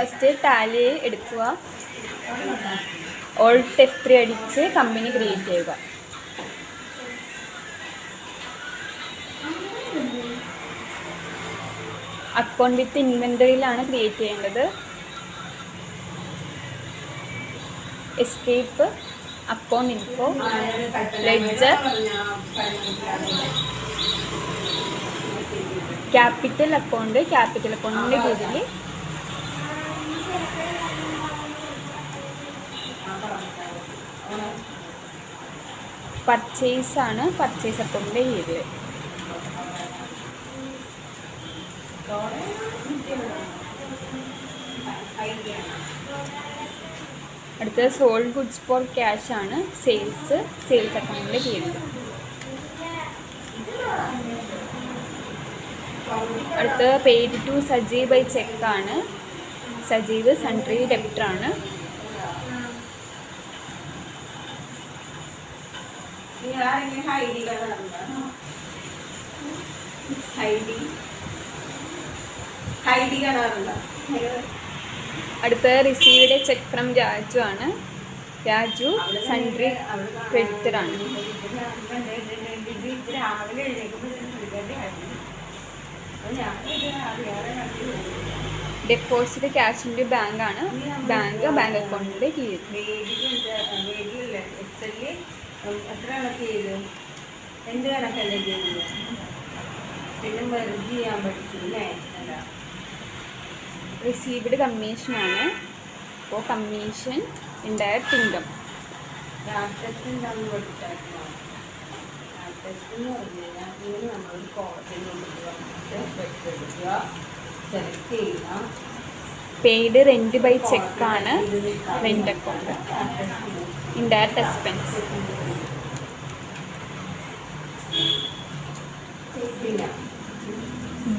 First Tally എടുക്കുക. Alt F three അടിച്ച് company create ചെയ്യുക. അക്കൗണ്ട് വിത്ത് ഇൻവെന്ററിയിലാണ് ക്രിയേറ്റ് ചെയ്യേണ്ടത്. Escape account info ledger capital account capital അക്കൗണ്ടിന്റെ കീഴിൽ പർച്ചേസ് ആണ് പർച്ചേസ് അക്കൗണ്ടിന്റെ കീഴിൽ. അടുത്തത് സോൾഡ് ഗുഡ്സ് ഫോർ ക്യാഷ് ആണ് സെയിൽസ് സെയിൽസ് അക്കൗണ്ടിന്റെ കീഴിൽ. അടുത്തത് paid to Sajeev by cheque ആണ്. സജീവ് സൺട്രി ഡെപ്റ്റർ ആണ് അടുത്ത റിസീവ്ഡ് ചെക്ക് ഫ്രം രാജു ആണ് രാജു സൺട്രി ആണ് രാവിലെ എഴുന്നേൽക്കുമ്പോൾ ഡെപ്പോസിറ്റ് ക്യാഷിന്റെ ബാങ്ക് ആണ് ബാങ്ക് ബാങ്ക് അക്കൗണ്ടിന്റെ കീഴിൽ. റിസീവ്ഡ് കമ്മീഷൻ എന്ത് കണക്കല്ലേ പിന്നെ മെർജ് ചെയ്യാൻ അല്ലേ റിസീവ്ഡ് കമ്മീഷനാണ് അപ്പോൾ കമ്മീഷൻ ഉണ്ടായ ഇൻകം ടെസ്റ്റ് എന്താണെന്ന് പഠിച്ചായിരുന്നു ലാബ് ടെസ്റ്റ് എന്ന് പറഞ്ഞു കഴിഞ്ഞാൽ നമ്മൾ കോളേജിൽ കോളത്തിൽ എടുക്കുക paid rent by ചെക്കാണ് rent account indirect expense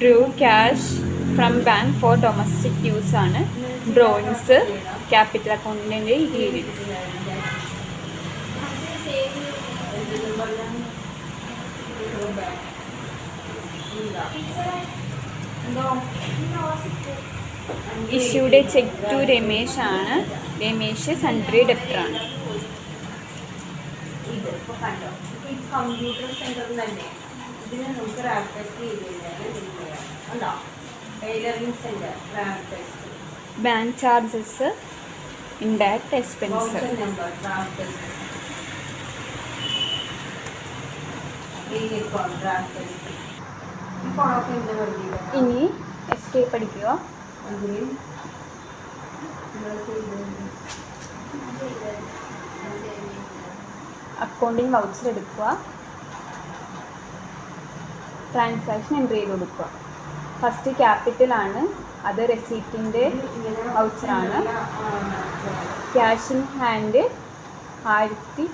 drew cash from bank for domestic use ആണ്. ഡ്രോയിങ്സ് ക്യാപിറ്റൽ അക്കൗണ്ടിന്റെ കീഴിൽ. ഇഷ്യൂഡ് ചെക്ക് ടു രമേശ് ആണ്. രമേശ് സൺട്രി ഡെപ്റ്റർ ആണ്. ഇത് ഇപ്പൊ കണ്ടോ ഈ കമ്പ്യൂട്ടർ സെന്ററിൽ തന്നെ. ഇതിനെ നമുക്ക് റാപ്പ് ടെസ്റ്റ് ചെയ്ത് കഴിഞ്ഞാൽ ഇത് ചെയ്യാം ഉണ്ടോ tailoring centre rap test bank charges indirect expense number rap test ഇനി എസ്കേപ്പ് അടിക്കുക അക്കൗണ്ടിങ് വൗച്ചർ എടുക്കുക ട്രാൻസാക്ഷൻ എൻട്രി ചെയ്ത് കൊടുക്കുക ഫസ്റ്റ് ക്യാപിറ്റലാണ് അത് റെസീപ്റ്റിന്റെ വൗച്ചറാണ് ക്യാഷ് ഇൻ ഹാൻഡ് ആയിരത്തി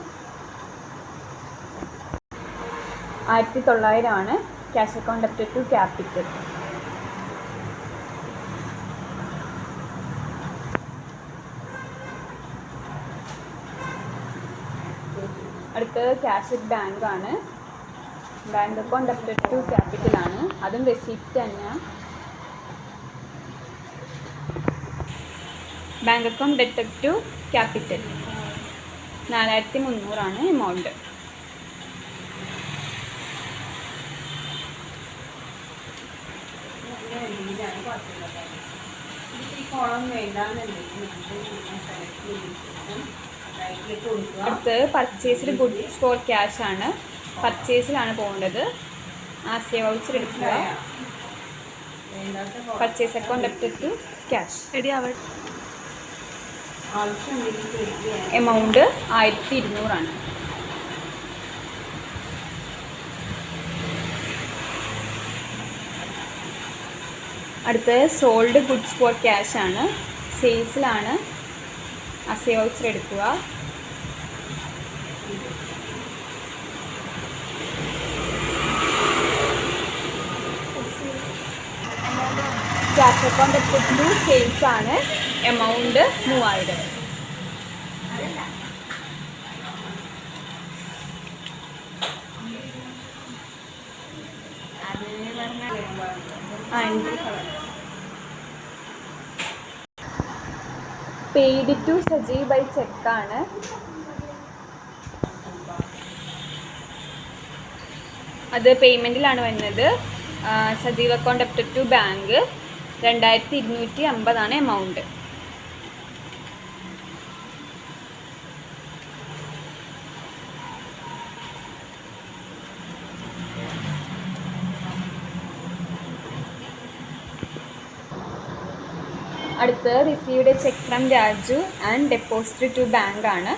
ആയിരത്തി തൊള്ളായിരമാണ് cash account up to capital അടുത്തത് ബാങ്ക് ആണ് bank account up to capital ആണ്. അതും റെസിപ്റ്റ് തന്നെ bank account debt to capital നാലായിരത്തി മുന്നൂറാണ് എമൗണ്ട് ഈ കോളം വേണ്ടാന്നുണ്ടെങ്കിൽ സെലക്ട് ചെയ്ത് ശേഷം പർച്ചേസിൽ കൊടുക്കുക. അടുത്ത് പർച്ചേസ്ഡ് ഗുഡ്സ് ഫോർ ക്യാഷ് ആണ്. പർച്ചേസിലാണ് പോകേണ്ടത്. ആശയ വൗച്ചർ എടുക്കുക പർച്ചേസ് അക്കൗണ്ട് എടുത്തിട്ട് ടു ക്യാഷ് റെഡി ചെയ്യാൻ എമൗണ്ട് ആയിരത്തി ഇരുന്നൂറാണ് അടുത്തത് സോൾഡ് ഗുഡ്സ് ഫോർ ക്യാഷ് ആണ്. സെയിൽസിലാണ് അസേ ഔച്ചർ എടുക്കുക. ക്യാഷ് അക്കൗണ്ട് ടു സെയിൽസ് ആണ്. എമൗണ്ട് മൂവായിരം. Paid to Sajeev by cheque ആണ്. അത് പേയ്മെന്റിലാണ് വരുന്നത് Sajeev account up to bank രണ്ടായിരത്തി ഇരുന്നൂറ്റി അമ്പതാണ് എമൗണ്ട് അടുത്ത് received cheque from Raju and deposit to bank ആണ്.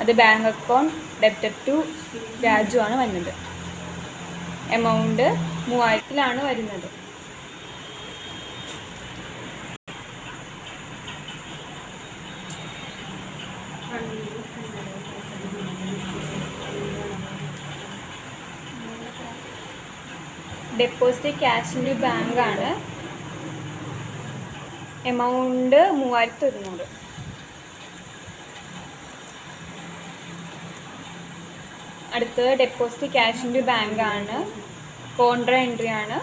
അത് bank account debited to Raju ആണ് വരുന്നത്. എമൗണ്ട് മൂവായിരത്തിലാണ് വരുന്നത്. ഡെപ്പോസിറ്റ് ക്യാഷിന്റെ ബാങ്ക് ആണ് എമൗണ്ട് മൂവായിരത്തി ഒരുന്നൂറ് അടുത്തത് ഡെപ്പോസിറ്റ് ക്യാഷിന്റെ ബാങ്ക് ആണ് കോൺട്ര എൻട്രി ആണ്.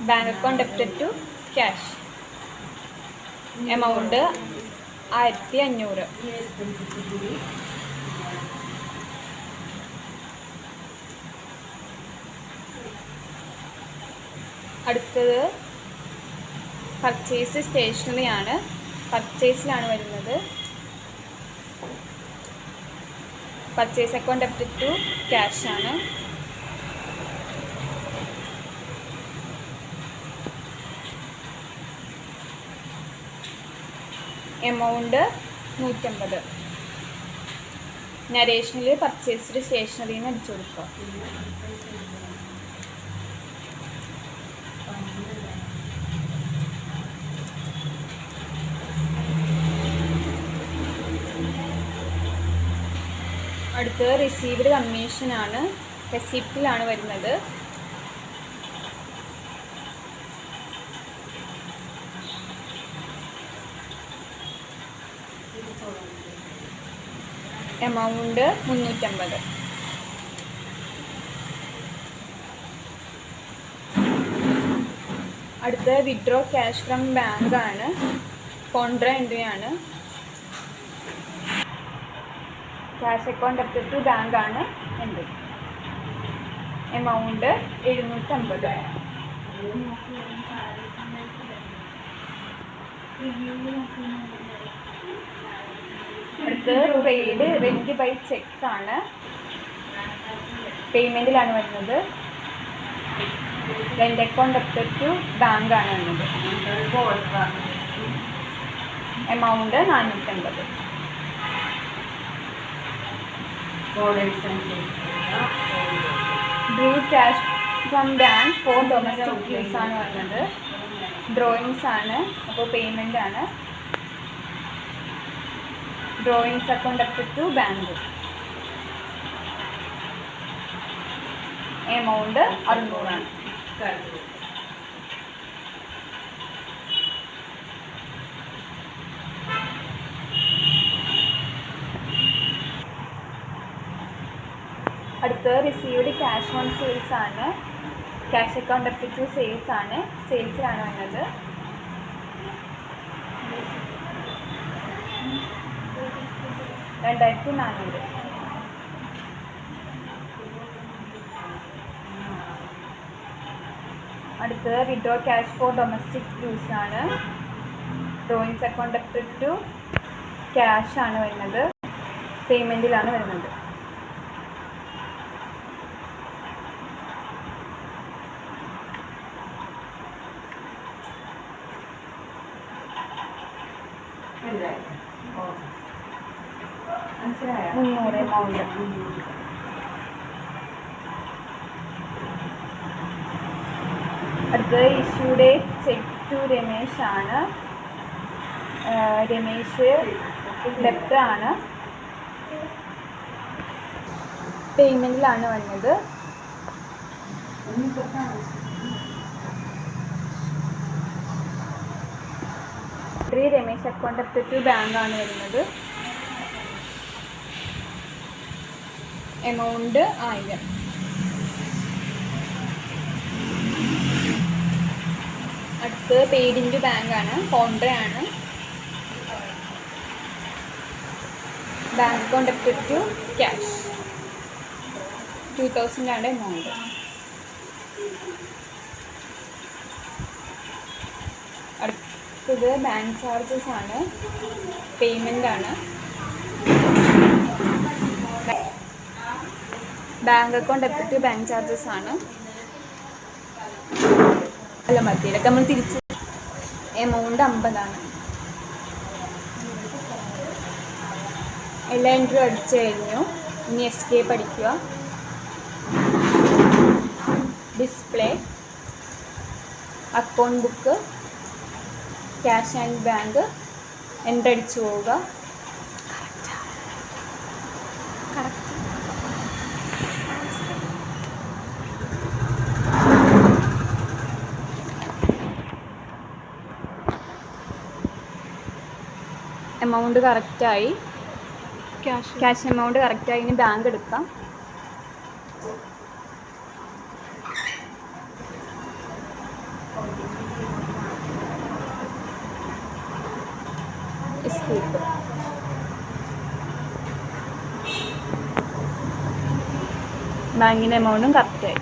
Bank account debited to cash amount ആയിരത്തി അഞ്ഞൂറ് അടുത്തത് പർച്ചേസ് സ്റ്റേഷനറി ആണ്. പർച്ചേസിലാണ് വരുന്നത്. Purchase account up to cash ആണ്. എമൗണ്ട് നൂറ്റമ്പത്. നരേഷനിൽ പർച്ചേസ്ഡ് സ്റ്റേഷനറിന്ന് അടിച്ചു കൊടുക്കുക. അടുത്തത് റിസീവ്ഡ് കമ്മീഷനാണ് റെസിപ്റ്റിലാണ് വരുന്നത്. എമൗണ്ട് മുന്നൂറ്റമ്പത്. അടുത്ത വിഡ്രോ ക്യാഷ് ഫ്രം ബാങ്കാണ് കോൺട്ര എൻട്രി ആണ്. Cash account up to bank ആണ് എൻട്രി എമൗണ്ട് എഴുന്നൂറ്റമ്പത്. അടുത്ത് പെയ്ഡ് റെന്റ് ബൈ ചെക്ക് ആണ്. പേയ്മെന്റിലാണ് വരുന്നത്. Rent account up to bank ആണ് വരുന്നത്. എമൗണ്ട് നാനൂറ്റമ്പത്. Drew cash from bank for domestic use ആണ് വരുന്നത്. ഡ്രോയിങ്സ് ആണ്. അപ്പോൾ പേയ്മെന്റ് ആണ്. Drawings account up to bank amount അറുന്നൂറാണ് അടുത്ത് റിസീവ്ഡ് ക്യാഷ് ഓൺ സെയിൽസ് ആണ്. Cash account effective to sales ആണ് സെയിൽസിലാണ് വന്നത്. രണ്ടായിരത്തി നാനൂറ്. അടുത്തത് withdraw cash for domestic use ആണ്. Drawings account effective to cash ആണ് വരുന്നത്. പേയ്മെന്റിലാണ് വരുന്നത്. മുന്നൂറ്. എമൗണ്ട് അടുത്തത് ഇഷ്യൂടെ ചെക്ക് ടു രമേശ് ആണ്. രമേശ് ഡെപ്റ്റ് ആണ്. പേയ്മെന്റിലാണ് വന്നത്. രമേശ് അക്കൗണ്ട് അപ്റ്റീവ് ബാങ്കാണ് വരുന്നത്. എമൗണ്ട് ആയിരം. അടുത്ത് പേടിന്റെ ബാങ്കാണ് കോൺട്രയാണ് ബാങ്ക് അക്കൗണ്ട് എടുത്തിട്ട് ടു ക്യാഷ് ടു തൗസൻഡ് ആണ് എമൗണ്ട് അടുത്തത് ബാങ്ക് ചാർജസ് ആണ്. പേയ്മെന്റ് ആണ്. Bank account debited bank charges ആണ്. അല്ല മതി ഇതൊക്കെ നമ്മൾ തിരിച്ച് എമൗണ്ട് അമ്പതാണ്. എല്ലാ എൻട്രി അടിച്ചു കഴിഞ്ഞു. ഇനി എസ്കേപ്പ് പഠിക്കുക. Display account book cash and bank entry അടിച്ചു പോവുക. എമൗണ്ട് കറക്റ്റായി. ക്യാഷ് എമൗണ്ട് കറക്റ്റായി. ഇനി ബാങ്ക് എടുക്കാം. എസ്കേപ്പ് ബാങ്കിന്റെ എമൗണ്ടും കറക്റ്റായി